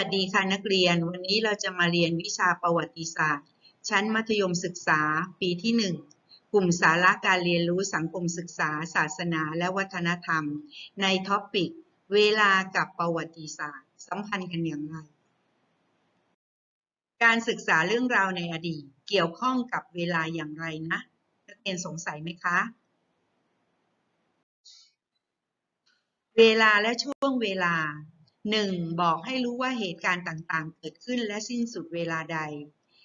ัสดีค่ะนักเรียน วันนี้เราจะมาเรียนวิชาประวัติศาสตร์ ชั้นมัธยมศึกษาปีที่ 1 กลุ่มสาระการเรียนรู้สังคมศึกษา ศาสนาและวัฒนธรรม ในท็อปิก เวลากับประวัติศาสตร์สัมพันธ์กันอย่างไร การศึกษาเรื่องราวในอดีต เกี่ยวข้องกับเวลาอย่างไรนะนักเรียนสงสัยไหมคะ เวลาและช่วงเวลา 1. บอกให้รู้ว่าเหตุการณ์ต่างๆ เกิดขึ้นและสิ้นสุดเวลาใด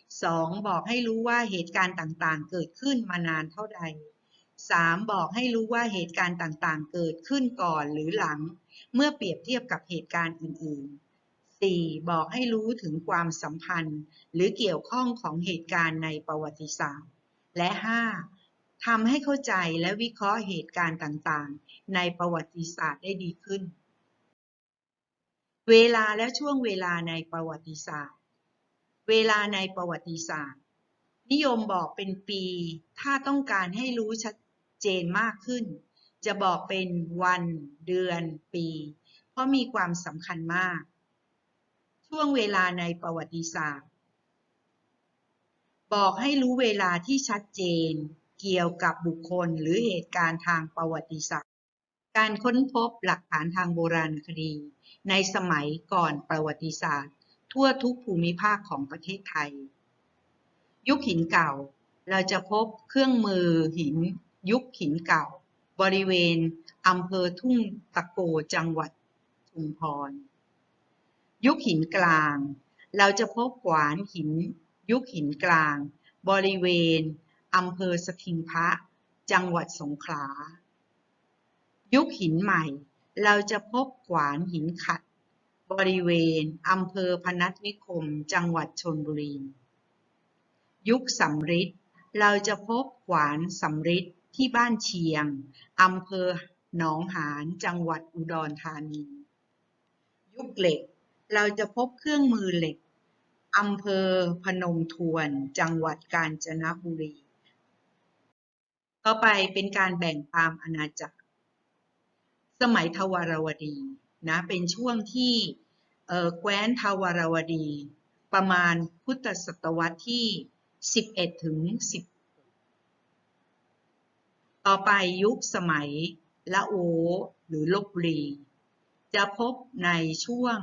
2. บอกให้รู้ว่าเหตุการณ์ต่างๆ เกิดขึ้นมานานเท่าใด 3. บอกให้รู้ว่าเหตุการณ์ต่างๆ เกิดขึ้นก่อนหรือหลัง เมื่อเปรียบเทียบกับเหตุการณ์อื่น ๆ 4. บอกให้รู้ถึงความสัมพันธ์ หรือเกี่ยวข้องของเหตุการณ์ในประวัติศาสตร์ และ 5. ทำให้เข้าใจและวิเคราะห์เหตุการณ์ต่างๆ ในประวัติศาสตร์ได้ดีขึ้น เวลาและช่วงเวลาในประวัติศาสตร์ เวลาในประวัติศาสตร์ นิยมบอกเป็นปี ถ้าต้องการให้รู้ชัดเจนมากขึ้น จะบอกเป็นวัน เดือน ปี เพราะมีความสำคัญมาก ช่วงเวลาในประวัติศาสตร์ บอกให้รู้เวลาที่ชัดเจน เกี่ยวกับบุคคลหรือเหตุการณ์ทางประวัติศาสตร์ การค้นพบหลักฐานทางโบราณคดี ในสมัยก่อนประวัติศาสตร์ ทั่วทุกภูมิภาคของประเทศไทย ยุคหินเก่า เราจะพบเครื่องมือหิน ยุคหินเก่า บริเวณอำเภอทุ่งตะโกจังหวัดชุมพร ยุคหินกลาง เราจะพบขวานหิน ยุคหินกลาง บริเวณอำเภอสถิงพระ จังหวัดสงขลา ยุคหินใหม่ เราจะพบขวานหินขัด บริเวณอำเภอพนัสนิคม จังหวัดชนบุรี ยุคสำริดเราจะพบขวานสำริดที่บ้านเชียงอำเภอหนองหานจังหวัดอุดรธานี ยุคเหล็ก เราจะพบเครื่องมือเหล็กอำเภอพนมทวน จังหวัดกาญจนบุรี ต่อไปเป็นการแบ่งตามอาณาจักร สมัยทวารวดีนะเป็นช่วงที่แคว้นทวารวดี ประมาณพุทธศตวรรษที่ 11 ถึง 10 ต่อไปยุคสมัยละโอหรือลบบุรี จะพบในช่วง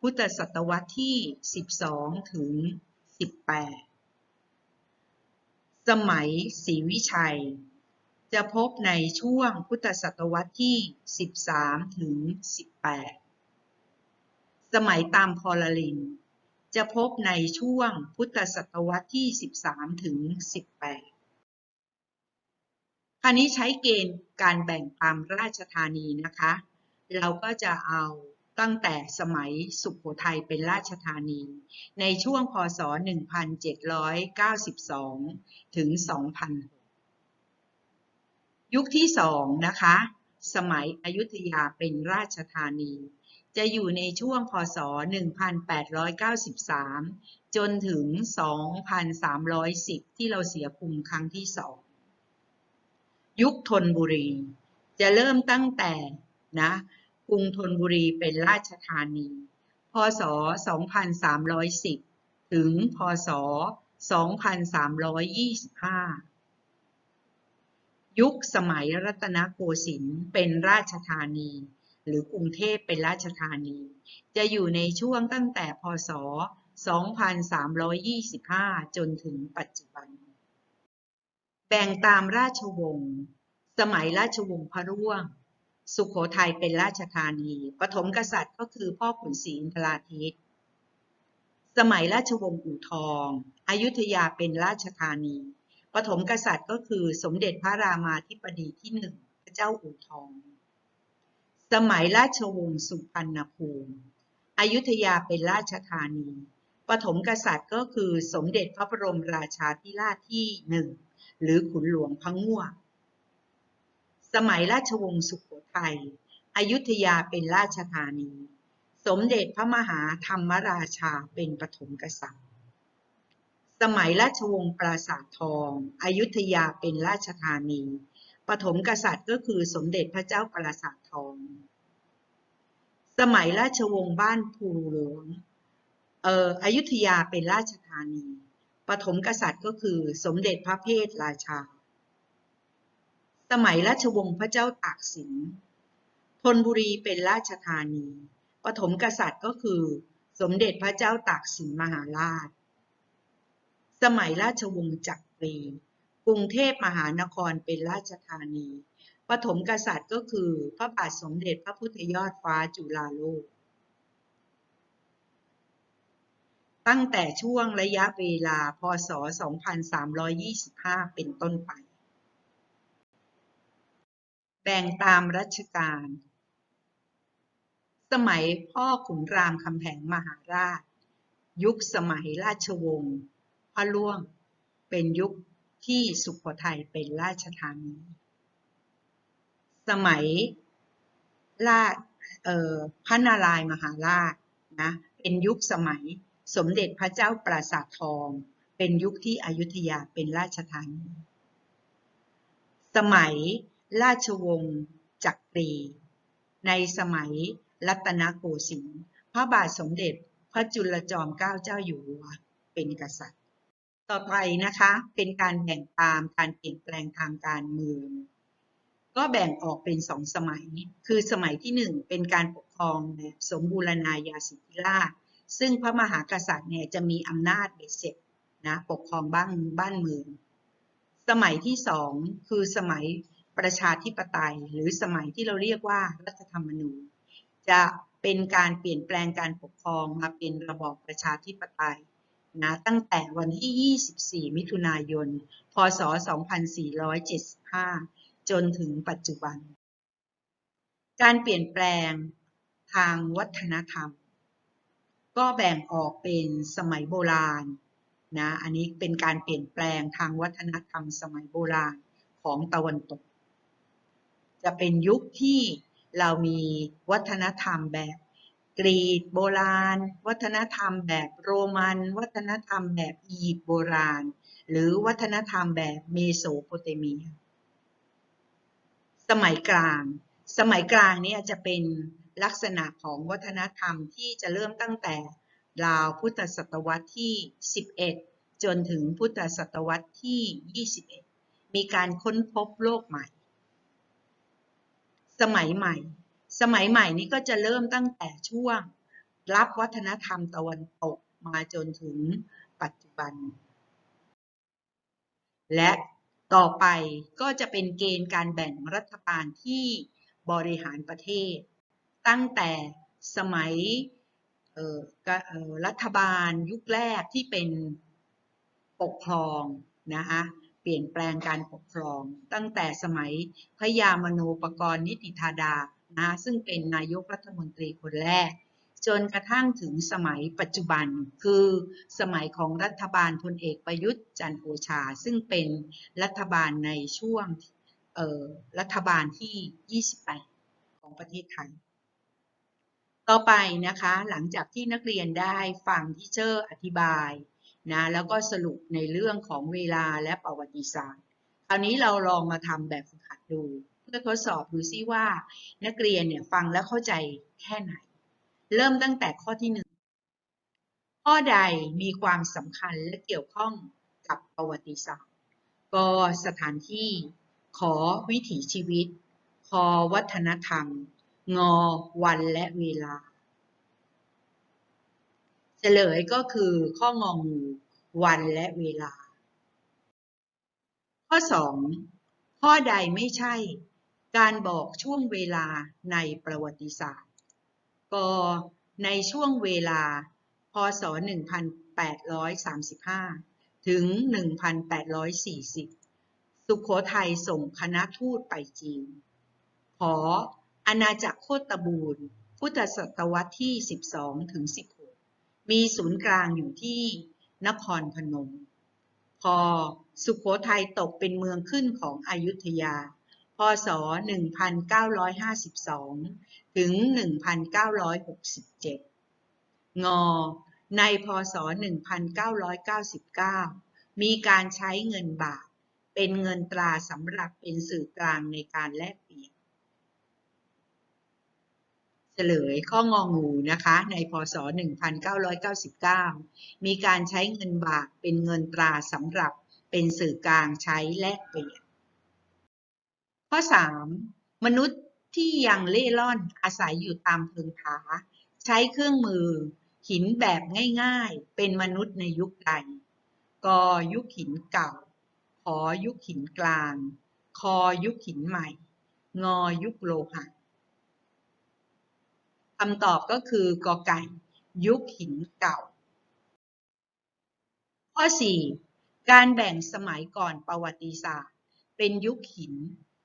พุทธศตวรรษที่ 12 ถึง 18 สมัยศรีวิชัย จะพบในช่วงพุทธศตวรรษที่ 13 ถึง 18 สมัยตามพลลิน จะพบในช่วงพุทธศตวรรษที่ 13 ถึง 18 คราวนี้ใช้เกณฑ์การแบ่งตามราชธานีนะคะ เราก็จะเอาตั้งแต่สมัยสุขโขทัยเป็นราชธานี ในช่วงพศ 1792 ถึง 2000 ยุคที่สองนะคะ สมัยอยุธยาเป็นราชธานี จะอยู่ในช่วงพศ 1893 จนถึง 2310 ที่เราเสียภูมิครั้งที่สอง ยุคธนบุรี จะเริ่มตั้งแต่นะกรุงธนบุรีเป็นราชธานี พศ 2310 ถึง พศ 2325 ยุคสมัยรัตนโกสินทร์เป็นราชธานี หรือกรุงเทพเป็นราชธานี จะอยู่ในช่วงตั้งแต่พศ 2325 จนถึงปัจจุบัน แบ่งตามราชวงศ์สมัยราชวงศ์พระร่วง สุขโขทัยเป็นราชธานี ปฐมกษัตริย์ก็คือพ่อขุนศรีอินทราทิตสมัยราชวงศ์อู่ทอง อยุธยาเป็นราชธานี ปฐมกษัตริย์ก็คือสมเด็จพระรามาธิบดีที่หนึ่งพระเจ้าอู่ทอง สมัยราชวงศ์สุพรรณภูมิอยุธยาเป็นราชธานีปฐมกษัตริย์ก็คือสมเด็จพระบรมราชาธิราชที่หนึ่งหรือขุนหลวงพระง่วสมัยราชวงศ์สุขโขทัยอยุธยาเป็นราชธานี สมเด็จพระมหาธรรมราชาเป็นปฐมกษัตริย์ สมัยราชวงศ์ปราสาททอง อยุธยาเป็นราชธานี ปฐมกษัตริย์ก็คือสมเด็จพระเจ้าปราสาททอง สมัยราชวงศ์บ้านภูหลวง เอ่อ อยุธยาเป็นราชธานี ปฐมกษัตริย์ก็คือสมเด็จพระเพทราชา สมัยราชวงศ์พระเจ้าตากสิน ธนบุรีเป็นราชธานี ปฐมกษัตริย์ก็คือ สมเด็จพระเจ้าตากสินมหาราช สมัยราชวงศ์จักรีกรุงเทพมหานครเป็นราชธานีปฐมกษัตริย์ก็คือพระบาทสมเด็จพระพุทธยอดฟ้าจุฬาโลก ตั้งแต่ช่วงระยะเวลาพศ 2325 เป็นต้นไป แบ่งตามรัชกาล สมัยพ่อขุนรามคำแหงมหาราช ยุคสมัยราชวงศ์ พระล่วง เป็นยุคที่สุโขทัยเป็นราชธานี สมัยราชพระนารายมหาราชนะเป็นยุคสมัยสมเด็จพระเจ้าปราสาททอง เป็นยุคที่อยุธยาเป็นราชธานี สมัยราชวงศ์จักรี ในสมัยรัตนโกสินทร์พระบาทสมเด็จพระจุลจอมเกล้าเจ้าอยู่หัวเป็นกษัตริย์ ต่อไปนะคะเป็นการแบ่งตามการเปลี่ยนแปลงทางการเมือง ก็แบ่งออกเป็นสองสมัย คือสมัยที่หนึ่งเป็นการปกครองแบบสมบูรณาญาสิทธิราชซึ่งพระมหากษัตริย์เนี่ยจะมีอำนาจเบ็ดเสร็จนะปกครองบ้านบ้านเมือง สมัยที่สองคือสมัยประชาธิปไตย หรือสมัยที่เราเรียกว่ารัฐธรรมนูญ จะเป็นการเปลี่ยนแปลงการปกครองมาเป็นระบอบประชาธิปไตย นะตั้งแต่วันที่ 24 มิถุนายน พศ 2475 จนถึงปัจจุบัน การเปลี่ยนแปลงทางวัฒนธรรม ก็แบ่งออกเป็นสมัยโบราณนะอันนี้เป็นการเปลี่ยนแปลงทางวัฒนธรรมสมัยโบราณของตะวันตก จะเป็นยุคที่เรามีวัฒนธรรมแบบ กรีกโบราณ วัฒนธรรมแบบโรมัน วัฒนธรรมแบบอียิปต์โบราณ หรือวัฒนธรรมแบบเมโสโปเตเมีย สมัยกลาง สมัยกลางเนี่ยจะเป็นลักษณะของวัฒนธรรมที่จะเริ่มตั้งแต่ราวพุทธศตวรรษที่ 11 จนถึงพุทธศตวรรษที่ 21 มีการค้นพบโลกใหม่ สมัยใหม่ สมัยใหม่นี้ก็จะเริ่มตั้งแต่ช่วง รับวัฒนธรรมตะวันตกมาจนถึงปัจจุบัน และต่อไปก็จะเป็นเกณฑ์การแบ่งรัฐบาลที่บริหารประเทศ ตั้งแต่สมัยรัฐบาลยุคแรกที่เป็นปกครองนะคะเปลี่ยนแปลงการปกครอง ตั้งแต่สมัยพระยามโนปกรณ์นิติธาดา นะซึ่งเป็นนายกรัฐมนตรีคนแรก จนกระทั่งถึงสมัยปัจจุบันคือสมัยของรัฐบาลพลเอกประยุทธ์จันทร์โอชา ซึ่งเป็นรัฐบาลในช่วงรัฐบาลที่ 28 ของประเทศไทย ต่อไปนะคะหลังจากที่นักเรียนได้ฟังที่เชอร์อธิบายนะแล้วก็สรุปในเรื่องของเวลาและประวัติศาสตร์ คราวนี้เราลองมาทำแบบฝึกหัดดู พื่อทดสอบดูซิว่า นักเรียนเนี่ยฟังแล้วเข้าใจแค่ไหน เริ่มตั้งแต่ข้อที่หนึ่งข้อใดมีความสำคัญและเกี่ยวข้องกับประวัติศาสตร์กสถานที่ ขอวิถีชีวิตคอวัฒนธรรมงอวันและเวลา เฉลยก็คือข้ององูวันและเวลา ข้อ 2 ข้อใดไม่ใช่ การบอกช่วงเวลาในประวัติศาสตร์ ก ในช่วงเวลา พศ 1835 ถึง 1840 สุขโขทัยส่งคณะทูตไปจีน ขออาณาจักรโคตบูรณ์ พุทธศตวรรษที่ 12 ถึง 16 มีศูนย์กลางอยู่ที่นครพนม พอสุขโขทัยตกเป็นเมืองขึ้นของอยุธยา พศ 1952 ถึง 1967งอในพศ 1999 มีการใช้เงินบาท เป็นเงินตราสำหรับเป็นสื่อกลางในการแลกเปลี่ยนเฉลยข้ององูนะคะ ในพศ 1999 มีการใช้เงินบาทเป็นเงินตราสำหรับเป็นสื่อกลางใช้แลกเปลี่ยน ข้อ 3. มนุษย์ที่ยังเล่ร่อนอาศัยอยู่ตามเพิงผาใช้เครื่องมือหินแบบง่ายๆ เป็นมนุษย์ในยุคใด กยุคหินเก่า ขอยุคหินกลาง คอยุคหินใหม่ งอยุคโลหะคำตอบก็คือกอไก่ ยุคหินเก่า ข้อ 4. การแบ่งสมัยก่อนประวัติศาสตร์ เป็นยุคหิน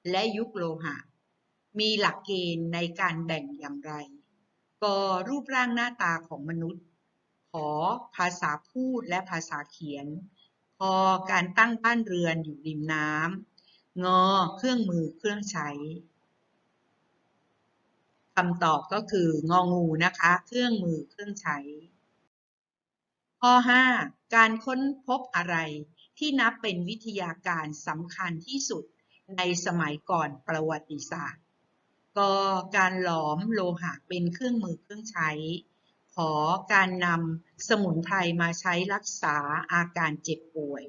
และยุคโลหะ มีหลักเกณฑ์ในการแบ่งอย่างไร ก รูปร่างหน้าตาของมนุษย์ ขอภาษาพูดและภาษาเขียน พอการตั้งบ้านเรือนอยู่ริมน้ำงอเครื่องมือเครื่องใช้คำตอบก็คืององูนะคะ เครื่องมือเครื่องใช้ ข้อ 5 การค้นพบอะไรที่นับเป็นวิทยาการสำคัญที่สุด ในสมัยก่อนประวัติศาสตร์ กการหลอมโลหะเป็นเครื่องมือเครื่องใช้ ขอการนำสมุนไพรมาใช้รักษาอาการเจ็บป่วย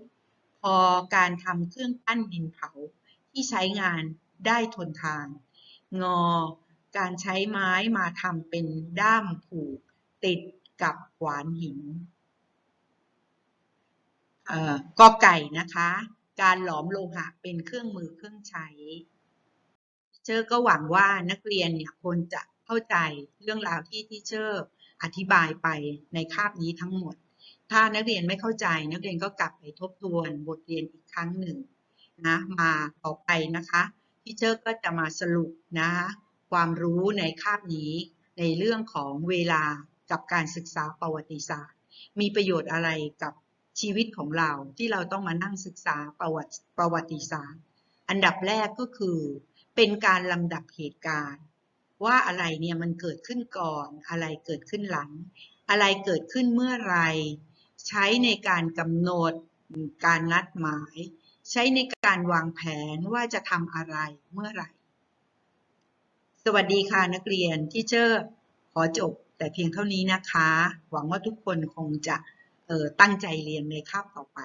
พอการทำเครื่องปั้นดินเผาที่ใช้งานได้ทนทาน งอ การใช้ไม้มาทำเป็นด้ามผูกติดกับขวานหินกอไก่นะคะ การหลอมโลหะเป็นเครื่องมือเครื่องใช้เชอร์ก็หวังว่านักเรียนเนี่ยควรจะเข้าใจเรื่องราวที่ที่เชอร์อธิบายไปในคาบนี้ทั้งหมด ถ้านักเรียนไม่เข้าใจ นักเรียนก็กลับไปทบทวนบทเรียนอีกครั้งหนึ่งนะมาต่อไปนะคะที่เชอร์ก็จะมาสรุปนะความรู้ในคาบนี้ในเรื่องของเวลากับการศึกษาประวัติศาสตร์ มีประโยชน์อะไรกับ ชีวิตของเราที่เราต้องมานั่งศึกษาประวัติประวัติศาสตร์ อันดับแรกก็คือ เป็นการลำดับเหตุการณ์ ว่าอะไรเนี่ยมันเกิดขึ้นก่อน อะไรเกิดขึ้นหลัง อะไรเกิดขึ้นเมื่อไร ใช้ในการกำหนดการนัดหมาย ใช้ในการวางแผนว่าจะทำอะไรเมื่อไรสวัสดีค่ะนักเรียนที่เจอขอจบแต่เพียงเท่านี้นะคะ หวังว่าทุกคนคงจะ ตั้งใจเรียนในคาบต่อไป